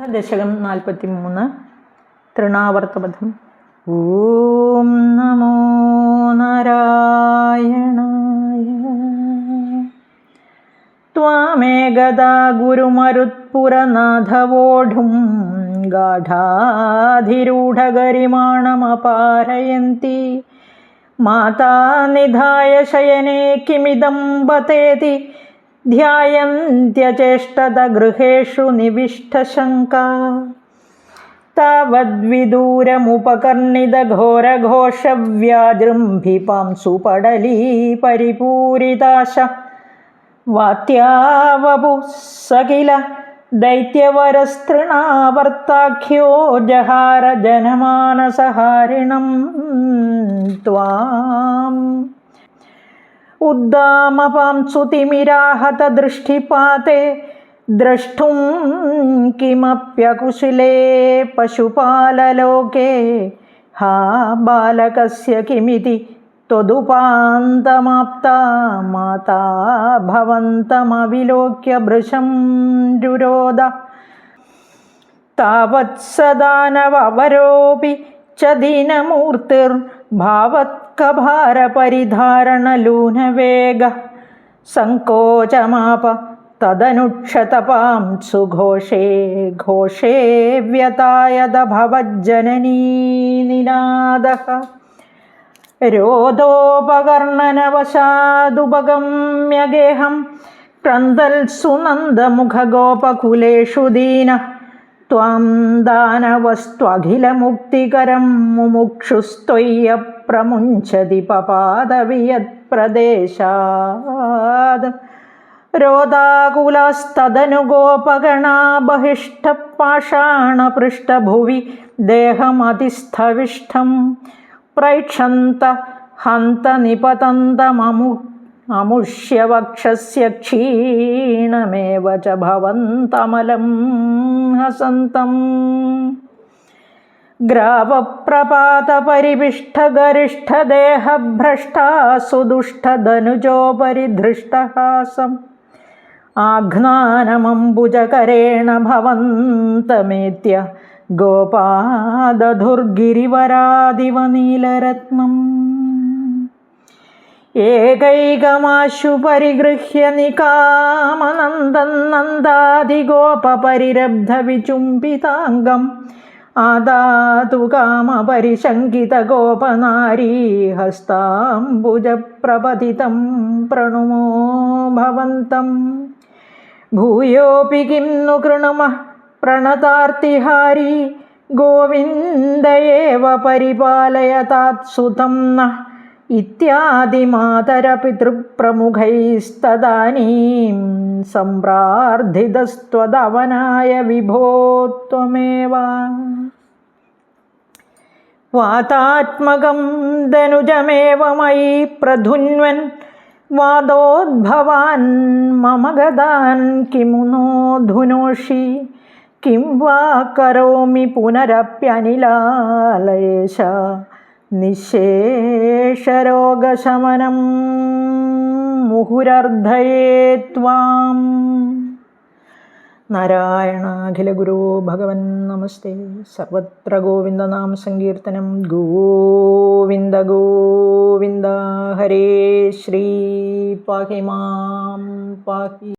ദശകം നാൽപ്പത്തി മൂന്ന് തൃണാവർത്തപഥം ഓം നമോ നാരായണായ. ത്വാമേകദാ ഗുരുമരുത്പുരനാഥവോഢും ഗാഠാധിരൂഢകരിമാണമപാരയന്തി. മാതാ നിധായ ശയനെ കിമിതം വതേതി ध्यायन्त्यचेष्टदगृहेषु निविष्टशङ्का तावद्विदूरमुपकर्णितघोरघोषव्याजृम्भिपांसु परिपूरिताश वात्यावपु स किल दैत्यवरस्तृणावर्ताख्यो जहार जनमानसहारिणं त्वाम् उद्दामपांसुतिमिराहतदृष्टिपाते द्रष्टुं किमप्यकुशले पशुपाललोके। हा बालकस्य किमिति त्वदुपान्तमाप्ता माता भवन्तमविलोक्य भृशं रुरोद। तावत्सदानवरोऽपि च दीनमूर्तिर्भावत्कभारपरिधारणलूनवेग सङ्कोचमाप तदनुक्षतपां सुघोषे घोषे व्यतायदभवज्जननी निनादः। रोदोपकर्णनवशादुपगम्यगेहं क्रन्दल्सुनन्दमुखगोपकुलेषु दीनः। त्वां दानवस्त्वखिलमुक्तिकरं मुमुक्षुस्त्वय्यप्रमुञ्चति पपादवियत्प्रदेशाद् रोदाकुलस्तदनु गोपगणा बहिष्ठपाषाणपृष्ठभुवि देहमतिस्थविष्ठं प्रैक्षन्त हन्त निपतन्तममु अमुष्यवक्षस्य स्वयमेव च भवन्तमलं हसन्तम्। ग्रावप्रपातपरिविष्ठगरिष्ठदेहभ्रष्टा सुदुष्टधनुजोपरिधृष्टहासम् आघ्नानमम्बुजकरेण भवन्तमेत्य गोपादधुर्गिरिवरादिवनीलरत्नम्। ഏകൈകമാശു പരിഗൃഹ്യ നികാമനന്ദം നന്ദാതിഗോപരിരബ്ധവിചുംബിതാംഗം ആദാതു കാമപരിശങ്കിതഗോപനാരീ ഹസ്താംബുജപ്രപതിതം പ്രണുമോ ഭവന്തം. ഭൂയോപി കിം നു കൃണുമഃ പ്രണതാർത്തിഹാരി ഗോവിന്ദ പരിപാലയതാത്സുതം നഃ इत्यादिमातरपितृप्रमुखैस्तदानीं सम्प्रार्थितस्त्वदवनाय विभो त्वमेव। वातात्मकं दनुजमेव मयि प्रधुन्वन्, वादोद्भवान् मम गदान् किमु नो धुनोषि? किं वा करोमि पुनरप्यनिलालयेश? നിശേഷരോഗശമനം മുഹുരർദ്ധയേ ത്വാം നാരായണാഖില ഗുരു ഭഗവൻ നമസ്തേ. സർവത്ര ഗോവിന്ദനാം സങ്കീർത്തനം. ഗോവിന്ദ ഗോവിന്ദ ഹരേ ശ്രീ പാഹി മാം പാഹി